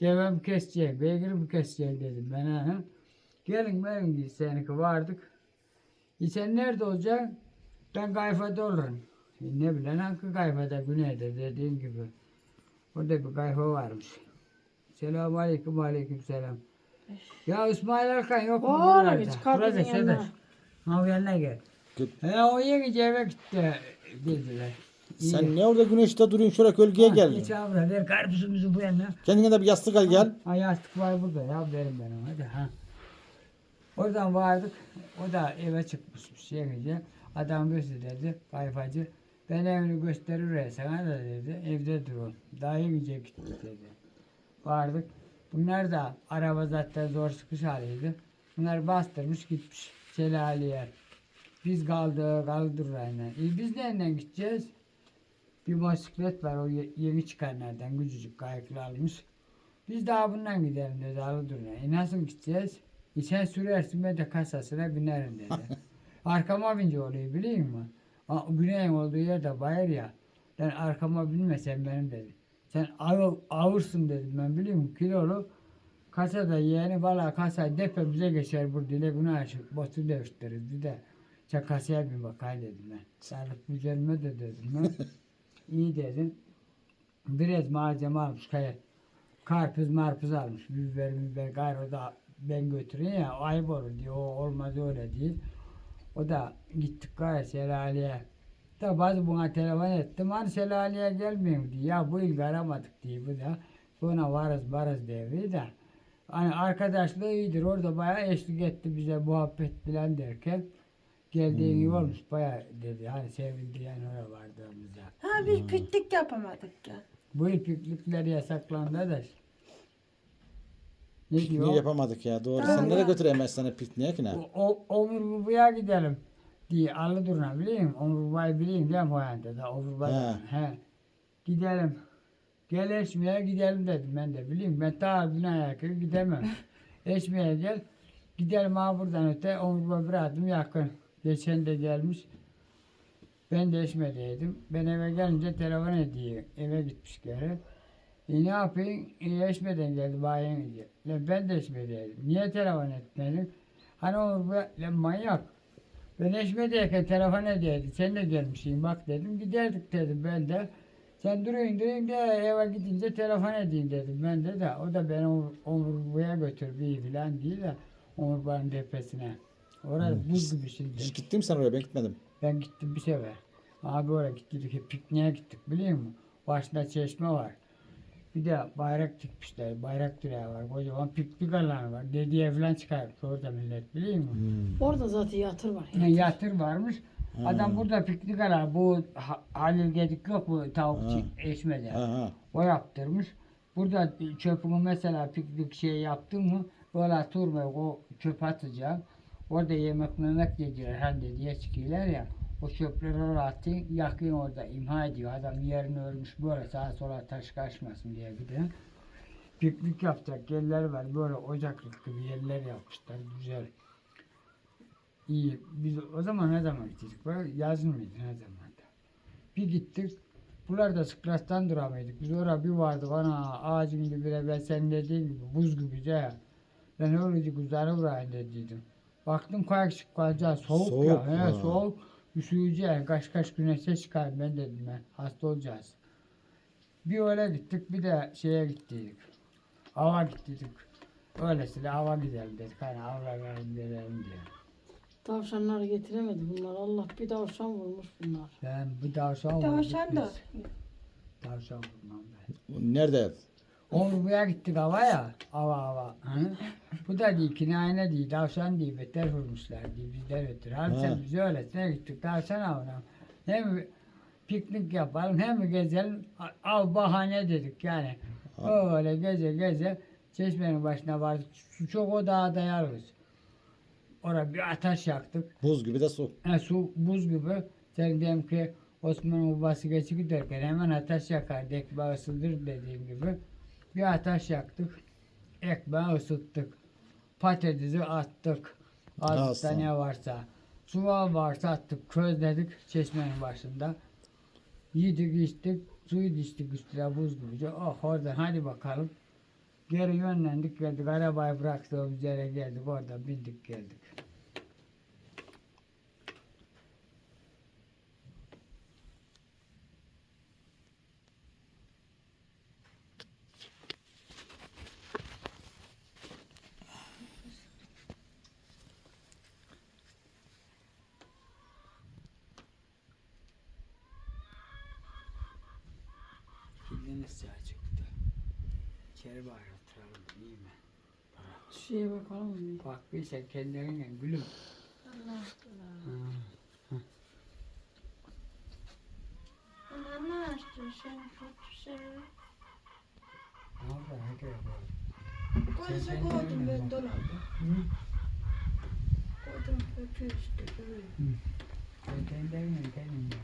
Devem kesecek, beygir mi kesecek dedim ben ha. Gelin benim diye seninki vardık. E sen nerede olacaksın? Ben kayfada olurum. E ne bileyim hangi kayfada güneyde dediğin gibi. Orada bir kayfa varmış. Selamun aleyküm aleyküm selam. Ya İsmail Erkan yok mu Oğlum, hiç Burada yanına. Ha yanına gel. Git. He o yeni eve gitti dediler. İyi. Sen ne orada güneşte duruyorsun şuraya gölgeye gel. Geç abi buraya, ver karpuzumuzu bu yana. Kendine de bir yastık al gel. Ha yastık var burada ya verin ben ona hadi ha. Oradan vardık. O da eve çıkmış bir şey gece. Adam gösterdi kayfacı. Ben evini gösterir sana da dedi. Evde durun. Daha gece gitti dedi. Vardık. Bunlar da araba zaten zor sıkış haliydi. Bunlar bastırmış gitmiş Şelaliye. Biz kaldık kaldır aynen. E biz nereden gideceğiz? Bir motosiklet var o ye- yeni çıkanlardan küçücük kayıklı almış. Biz daha bundan gidelim dedi Alıdur'una. E nasıl gideceğiz? E sen sürersin ben de kasasına binerim dedi. arkama bince oluyor biliyor musun? Güneyin olduğu yerde bayır ya. Ben arkama binmesem benim dedi. Sen ağır, ağırsın dedim ben biliyor musun? Kilolu. Kasada yeğeni valla kasa depe bize geçer burada dile bunu açıp botu değiştiririz. Bir de çakasıya bir bakay dedim ben. Sağlık üzerime de dedim ben. İyi dedim. Biraz malzeme almış kaya. Karpuz marpuz almış. Biber biber gayrı da ben götüreyim ya ayıp olur diyor. O olmaz öyle değil. O da gittik gayet Selali'ye. Da bazı buna telefon ettim. Hani Selali'ye gelmiyor diye. Ya bu ilgi aramadık diye bu da. Buna varız varız devri de. Hani arkadaşlığı iyidir. Orada bayağı eşlik etti bize muhabbet bilen derken. Geldiğin iyi olmuş bayağı dedi. Hani sevindi yani oraya vardığımızda. Ha biz piknik yapamadık ya. Bu ipliklikler yasaklandı da. Ne diyor? Niye yapamadık ya doğru. Tamam Sen nereye ya. götüremez sana pikniğe ki ne? O, o, Omurbu'ya gidelim diye Alıdurna biliyor musun? Omurbu'yu biliyor musun? Değil mi o yanda da Omurbu'ya. He. Gidelim. Gel Eşme'ye gidelim dedim ben de musun? Ben daha binaya yakın gidemem. Eşme'ye gel. Gidelim ha buradan öte Omurbu'ya bir adım yakın. Geçen de gelmiş. Ben de Eşme'deydim. Ben eve gelince telefon ediyor. Eve gitmiş geri. E ne yapayım? E, Eşme'den geldi bayan. Lan ben de Eşme'deydim. Niye telefon etmedin? Hani o bu- lan manyak. Ben Eşme'deyken telefon ediyordum. Sen de gelmişsin bak dedim. Giderdik dedim ben de. Sen duruyun duruyun de eve gidince telefon edeyim dedim. Ben de de o da beni Omur- Omurbu'ya götür bir falan değil de Omurbu'nun tepesine. Orada buz gibi şimdi. Hiç gittin mi sen oraya ben gitmedim. Ben gittim bir sefer. Abi oraya gittik, hep pikniğe gittik biliyor musun? Başında çeşme var. Bir de bayrak dikmişler, bayrak direği var. Kocaman piknik alanı var. Dediye falan çıkarmış orada millet biliyor musun? Orada zaten yatır var. Yine yatır varmış. Adam burada piknik alanı. Bu Ha- Halil Gedik yok mu tavukçu eşmede. Ha ha. O yaptırmış. Burada çöpünü mesela piknik şey yaptın mı böyle turma o çöp atacağım. Orada yemek memek yediler hani diye çıkıyorlar ya. O çöpleri oraya yakın orada imha ediyor. Adam yerini örmüş böyle sağa sola taş kaçmasın diye giden. Piknik yapacak yerler var böyle ocaklık gibi yerler yapmışlar güzel. İyi. Biz o zaman ne zaman gittik? Böyle yazın mıydı ne zaman da? Bir gittik. Buralarda sıklaştan duramaydık. Biz oraya bir vardı bana ağacın dibine ben senin dediğin gibi buz gibi de. Ben öylece güzel uğrayın dediydim. Baktım kayak çıkacağız. Soğuk, Soğuk ya. He, ha. soğuk. Üşüyeceğiz. Kaç kaç güneşe çıkar ben dedim ben. Hasta olacağız. Bir öyle gittik bir de şeye gittik. Ava gittik. Öylesine ava gidelim dedik. Hani avlanalım gelelim diye. Tavşanları getiremedi bunlar. Allah bir tavşan vurmuş bunlar. Ben bir tavşan Tavşan da. Tavşan vurmam ben. Nerede? Oraya gittik hava ya. Hava hava. Hı? Bu da değil ki aynı değil. Tavşan değil. Beter vurmuşlar diye bizden ötürü. Abi Ha. sen bize öylesine gittik. Tavşan avına. Hem piknik yapalım hem gezelim. Av bahane dedik yani. Öyle geze geze çeşmenin başına vardık. Su çok o dağda yarız. Oraya bir ateş yaktık. Buz gibi de su. Ha, su buz gibi. Sen diyelim ki Osman'ın babası geçip giderken hemen ateş yakardı. Ekmeği ısıtır dediğim gibi. Bir ateş yaktık. Ekmeği ısıttık. Patatesi attık. Aslan. ne varsa. Suval varsa attık. Közledik çeşmenin başında. Yedik içtik. Suyu içtik üstüne buz gibi. Oh oradan hadi bakalım. Geri yönlendik geldik. Arabayı bıraktığımız yere geldik. Orada bindik geldik. Deniz çay çıktı. İçeri bari oturalım iyi mi? Şeye bakalım mı? Bak bir sen kendine gülüm. Allah Allah. Ne açtın sen kötü sen? Ne oldu? Hadi bakalım. Koysa Sen koydum ben. Hı? Koydum kötü işte. Sen kendine kendin bak.